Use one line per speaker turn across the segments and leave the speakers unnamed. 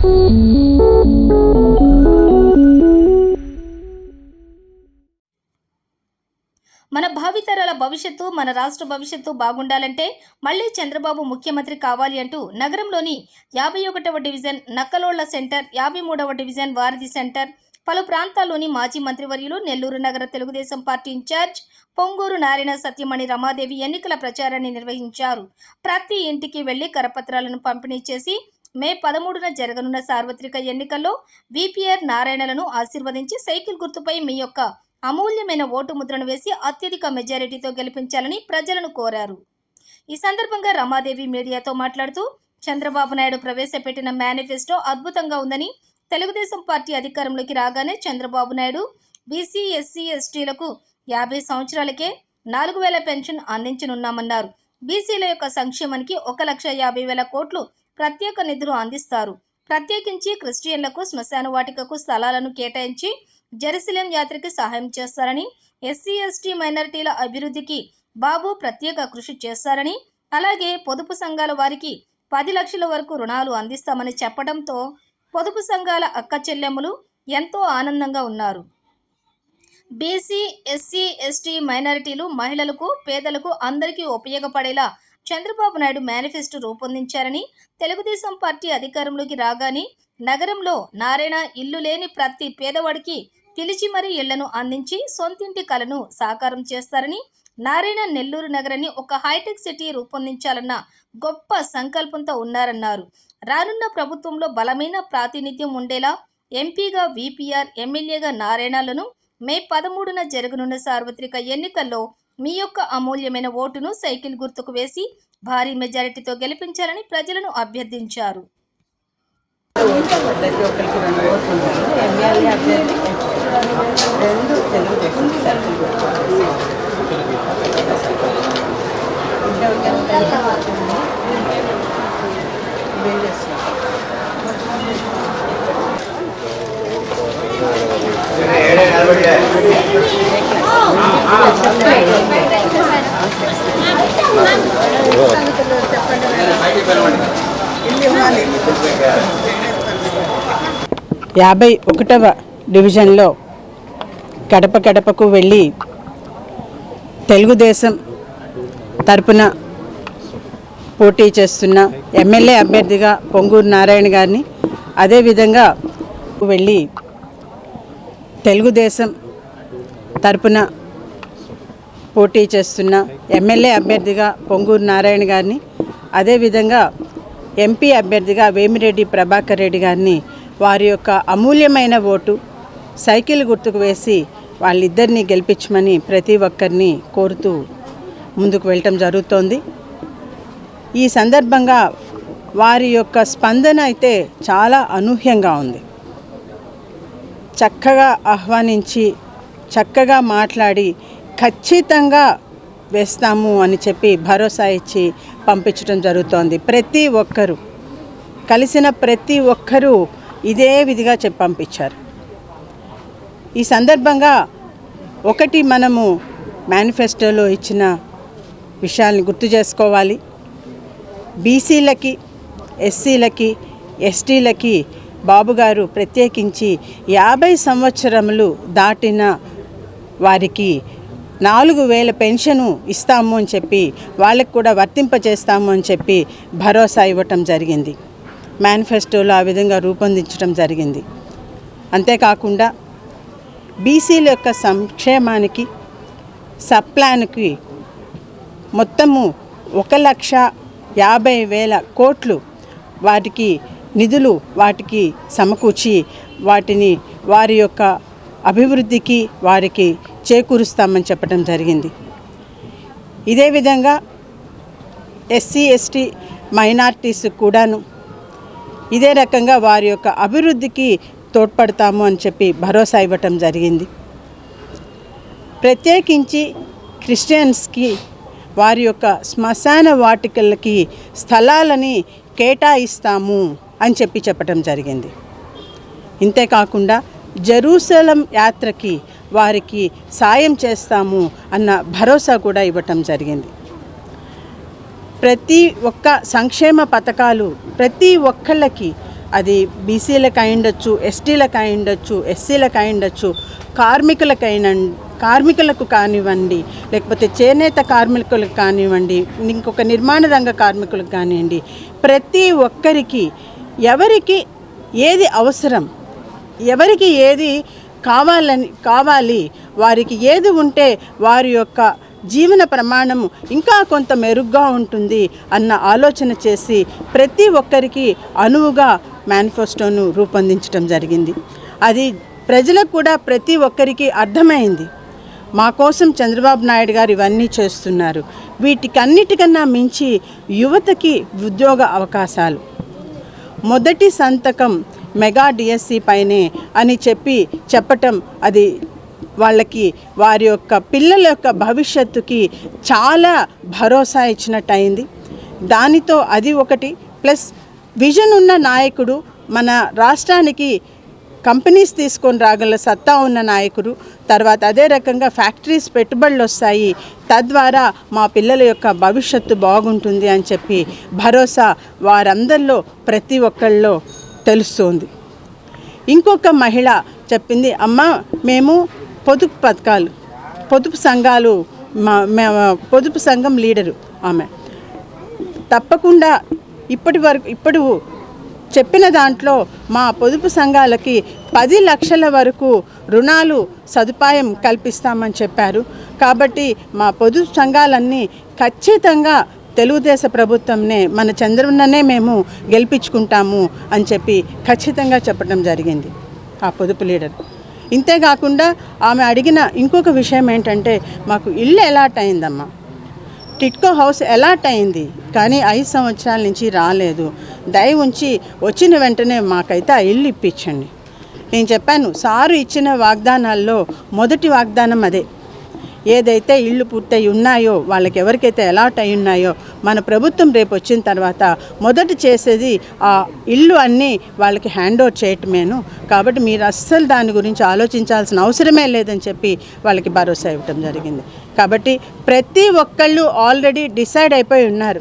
మన భావితరాల భవిష్యత్తు మన రాష్ట్ర భవిష్యత్తు బాగుండాలంటే మళ్ళీ చంద్రబాబు ముఖ్యమంత్రి కావాలి అంటూ నగరంలోని యాభై ఒకటవ డివిజన్ నక్కలోళ్ళ సెంటర్ యాభై మూడవ డివిజన్ వారధి సెంటర్ పలు ప్రాంతాల్లోని మాజీ మంత్రివర్యులు నెల్లూరు నగర తెలుగుదేశం పార్టీ ఇన్ఛార్జ్ పొంగూరు నారాయణ సత్యమణి రమాదేవి ఎన్నికల ప్రచారాన్ని నిర్వహించారు. ప్రతి ఇంటికి వెళ్ళి కరపత్రాలను పంపిణీ చేసి మే పదమూడున జరగనున్న సార్వత్రిక ఎన్నికల్లో విపిఆర్ నారాయణలను ఆశీర్వదించి సైకిల్ గుర్తుపై మీ యొక్క అమూల్యమైన ఓటు ముద్రను వేసి అత్యధిక మెజారిటీతో గెలిపించాలని ప్రజలను కోరారు. ఈ సందర్భంగా రమాదేవి మీడియాతో మాట్లాడుతూ చంద్రబాబు నాయుడు ప్రవేశపెట్టిన మేనిఫెస్టో అద్భుతంగా ఉందని తెలుగుదేశం పార్టీ అధికారంలోకి రాగానే చంద్రబాబు నాయుడు బీసీ ఎస్సీ ఎస్టీలకు యాభై సంవత్సరాలకే నాలుగు వేల పెన్షన్ అందించనున్నామన్నారు. బీసీల యొక్క సంక్షేమానికి ఒక లక్ష యాభై వేల కోట్లు ప్రత్యేక నిధులు అందిస్తారు. ప్రత్యేకించి క్రిస్టియన్లకు శ్మశాన వాటికకు స్థలాలను కేటాయించి జెరూసలేం యాత్రకి సహాయం చేస్తారని ఎస్సీ ఎస్టీ మైనారిటీల అభివృద్ధికి బాబు ప్రత్యేక కృషి చేస్తారని అలాగే పొదుపు సంఘాల వారికి పది లక్షల వరకు రుణాలు అందిస్తామని చెప్పడంతో పొదుపు సంఘాల అక్క చెల్లెమ్మలు ఎంతో ఆనందంగా ఉన్నారు. బీసీ ఎస్సీ ఎస్టీ మైనారిటీలు మహిళలకు పేదలకు అందరికీ ఉపయోగపడేలా చంద్రబాబు నాయుడు మేనిఫెస్టో రూపొందించారని తెలుగుదేశం పార్టీ అధికారంలోకి రాగానే నగరంలో నారాయణ ఇల్లు లేని ప్రతి పేదవాడికి పిలిచి మరీ ఇళ్ళను అందించి సొంతింటి కలను సాకారం చేస్తారని నారాయణ నెల్లూరు నగరాన్ని ఒక హైటెక్ సిటీ రూపొందించాలన్న గొప్ప సంకల్పంతో ఉన్నారన్నారు. రానున్న ప్రభుత్వంలో బలమైన ప్రాతినిధ్యం ఉండేలా ఎంపీగా విపిఆర్ ఎమ్మెల్యేగా నారాయణలను మే పదమూడున జరగనున్న సార్వత్రిక ఎన్నికల్లో మీ యొక్క అమూల్యమైన ఓటును సైకిల్ గుర్తుకు వేసి భారీ మెజారిటీతో గెలిపించాలని ప్రజలను అభ్యర్థించారు.
రెండు ఓట్లు ఉన్నాయి ఎమ్మెల్యే అభ్యర్థి రెండు తెలుగుదేశం సర్కిల్ యాభై ఒకటవ డివిజన్లో గడప గడపకు వెళ్ళి తెలుగుదేశం తరపున పోటీ చేస్తున్న ఎమ్మెల్యే అభ్యర్థిగా పొంగూరు నారాయణ గారిని అదేవిధంగా వెళ్ళి తెలుగుదేశం తరపున పోటీ చేస్తున్న ఎమ్మెల్యే అభ్యర్థిగా పొంగూరు నారాయణ గారిని అదేవిధంగా ఎంపీ అభ్యర్థిగా వేమిరెడ్డి ప్రభాకర్ రెడ్డి గారిని వారి యొక్క అమూల్యమైన ఓటు సైకిల్ గుర్తుకు వేసి వాళ్ళిద్దరిని గెలిపించమని ప్రతి ఒక్కరిని కోరుతూ ముందుకు వెళ్ళటం జరుగుతోంది. ఈ సందర్భంగా వారి యొక్క స్పందన అయితే చాలా అనూహ్యంగా ఉంది. చక్కగా ఆహ్వానించి చక్కగా మాట్లాడి ఖచ్చితంగా వేస్తాము అని చెప్పి భరోసా ఇచ్చి పంపించడం జరుగుతోంది. ప్రతి ఒక్కరూ కలిసిన ప్రతి ఒక్కరూ ఇదే విధిగా చెప్పి పంపించారు. ఈ సందర్భంగా ఒకటి మనము మేనిఫెస్టోలో ఇచ్చిన విషయాలను గుర్తు చేసుకోవాలి. బీసీలకి ఎస్సీలకి ఎస్టీలకి బాబు గారు ప్రత్యేకించి యాభై సంవత్సరములు దాటిన వారికి నాలుగు వేల పెన్షను ఇస్తాము అని చెప్పి వాళ్ళకి కూడా వర్తింపజేస్తాము అని చెప్పి భరోసా ఇవ్వటం జరిగింది. మేనిఫెస్టోలో ఆ విధంగా రూపొందించడం జరిగింది. అంతేకాకుండా బీసీల యొక్క సంక్షేమానికి సప్లాన్కి మొత్తము ఒక లక్ష యాభై వేల కోట్లు వాటికి నిధులు వాటికి సమకూర్చి వాటిని వారి యొక్క అభివృద్ధికి వారికి చేకూరుస్తామని చెప్పడం జరిగింది. ఇదే విధంగా ఎస్సీ ఎస్టీ మైనార్టీస్ కూడాను ఇదే రకంగా వారి యొక్క అభివృద్ధికి తోడ్పడతాము అని చెప్పి భరోసా ఇవ్వటం జరిగింది. ప్రత్యేకించి క్రిస్టియన్స్కి వారి యొక్క శ్మశాన వాటికలకి స్థలాలని కేటాయిస్తాము అని చెప్పి చెప్పటం జరిగింది. ఇంతేకాకుండా జెరూసలం యాత్రకి వారికి సాయం చేస్తాము అన్న భరోసా కూడా ఇవ్వటం జరిగింది. ప్రతి ఒక్క సంక్షేమ పథకాలు ప్రతి ఒక్కళ్ళకి అది బీసీలకు అయి ఉండొచ్చు ఎస్టీలకు అయి ఎస్సీలకు అయి కార్మికులకైన కార్మికులకు కానివ్వండి లేకపోతే చేనేత కార్మికులకు కానివ్వండి ఇంకొక నిర్మాణ రంగ కార్మికులకు కానివ్వండి ప్రతి ఒక్కరికి ఎవరికి ఏది అవసరం ఎవరికి ఏది కావాలని కావాలి. వారికి ఏది ఉంటే వారి యొక్క జీవన ప్రమాణము ఇంకా కొంత మెరుగ్గా ఉంటుంది అన్న ఆలోచన చేసి ప్రతి ఒక్కరికి అనువుగా మేనిఫెస్టోను రూపొందించడం జరిగింది. అది ప్రజలకు కూడా ప్రతి ఒక్కరికి అర్థమైంది. మా కోసం చంద్రబాబు నాయుడు గారు ఇవన్నీ చేస్తున్నారు. వీటికన్నిటికన్నా మించి యువతకి ఉద్యోగ అవకాశాలు. మొదటి సంతకం మెగా డిఎస్సి పైనే అని చెప్పి చెప్పటం అది వాళ్ళకి వారి యొక్క పిల్లల యొక్క భవిష్యత్తుకి చాలా భరోసా ఇచ్చినట్టు అయింది దానితో అది ఒకటి. ప్లస్ విజన్ ఉన్న నాయకుడు మన రాష్ట్రానికి కంపెనీస్ తీసుకొని రాగల సత్తా ఉన్న నాయకుడు తర్వాత అదే రకంగా ఫ్యాక్టరీస్ పెట్టుబడులు వస్తాయి తద్వారా మా పిల్లల యొక్క భవిష్యత్తు బాగుంటుంది అని చెప్పి భరోసా వారందరిలో ప్రతి ఒక్కళ్ళలో తెలుస్తుంది. ఇంకొక మహిళ చెప్పింది అమ్మ మేము పొదుపు పథకాలు పొదుపు సంఘాలు మా పొదుపు సంఘం లీడరు ఆమె. తప్పకుండా ఇప్పటి వరకు ఇప్పుడు చెప్పిన దాంట్లో మా పొదుపు సంఘాలకి పది లక్షల వరకు రుణాలు సదుపాయం కల్పిస్తామని చెప్పారు. కాబట్టి మా పొదుపు సంఘాలన్నీ ఖచ్చితంగా తెలుగుదేశ ప్రభుత్వంనే మన చంద్రన్ననే మేము గెలిపించుకుంటాము అని చెప్పి ఖచ్చితంగా చెప్పడం జరిగింది ఆ పొదుపు లీడర్. ఇంతేకాకుండా ఆమె అడిగిన ఇంకొక విషయం ఏంటంటే మాకు ఇల్లు ఎలాట్ అయిందమ్మా. టిట్కో హౌస్ ఎలాట్ అయింది కానీ ఐదు సంవత్సరాల నుంచి రాలేదు. దయ ఉంచి వచ్చిన వెంటనే మాకైతే ఆ ఇల్లు ఇప్పించండి. నేను చెప్పాను సారు ఇచ్చిన వాగ్దానాల్లో మొదటి వాగ్దానం అదే. ఏదైతే ఇళ్ళు పూర్తయి ఉన్నాయో వాళ్ళకి ఎవరికైతే అలాట్ అయి ఉన్నాయో మన ప్రభుత్వం రేపు వచ్చిన తర్వాత మొదట చేసేది ఆ ఇల్లు అన్నీ వాళ్ళకి హ్యాండ్ ఓవర్ చేయటమేను. కాబట్టి మీరు అస్సలు దాని గురించి ఆలోచించాల్సిన అవసరమే లేదని చెప్పి వాళ్ళకి భరోసా ఇవ్వటం జరిగింది. కాబట్టి ప్రతి ఒక్కళ్ళు ఆల్రెడీ డిసైడ్ అయిపోయి ఉన్నారు.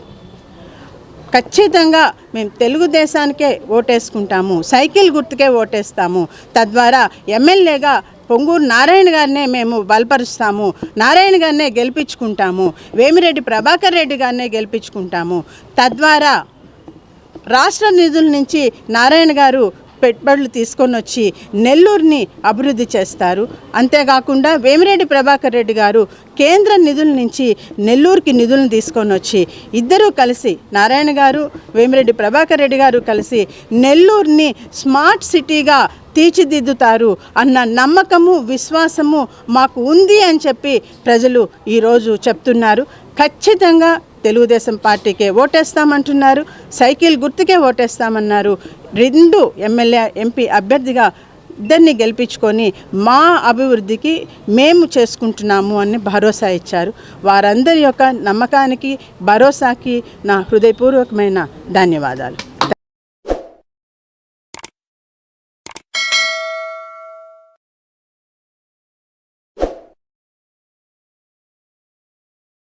ఖచ్చితంగా మేము తెలుగుదేశానికే ఓటేసుకుంటాము సైకిల్ గుర్తుకే ఓటేస్తాము. తద్వారా ఎమ్మెల్యేగా పొంగూరు నారాయణ గారినే మేము బలపరుస్తాము. నారాయణ గారినే గెలిపించుకుంటాము. వేమిరెడ్డి ప్రభాకర్ రెడ్డి గారినే గెలిపించుకుంటాము. తద్వారా రాష్ట్ర నిధుల నుంచి నారాయణ గారు పెట్టుబడులు తీసుకొని వచ్చి నెల్లూరుని అభివృద్ధి చేస్తారు. అంతేకాకుండా వేమిరెడ్డి ప్రభాకర్ రెడ్డి గారు కేంద్ర నిధుల నుంచి నెల్లూరుకి నిధులను తీసుకొని వచ్చి ఇద్దరూ కలిసి నారాయణ గారు వేమిరెడ్డి ప్రభాకర్ రెడ్డి గారు కలిసి నెల్లూరుని స్మార్ట్ సిటీగా తీర్చిదిద్దుతారు అన్న నమ్మకము విశ్వాసము మాకు ఉంది అని చెప్పి ప్రజలు ఈరోజు చెప్తున్నారు. ఖచ్చితంగా తెలుగుదేశం పార్టీకే ఓటేస్తామంటున్నారు సైకిల్ గుర్తుకే ఓటేస్తామన్నారు. రెండు ఎమ్మెల్యే ఎంపీ అభ్యర్థిగా ఇద్దరిని గెలిపించుకొని మా అభివృద్ధికి మేము చేసుకుంటున్నాము అని భరోసా ఇచ్చారు. వారందరి యొక్క నమ్మకానికి భరోసాకి నా హృదయపూర్వకమైన ధన్యవాదాలు.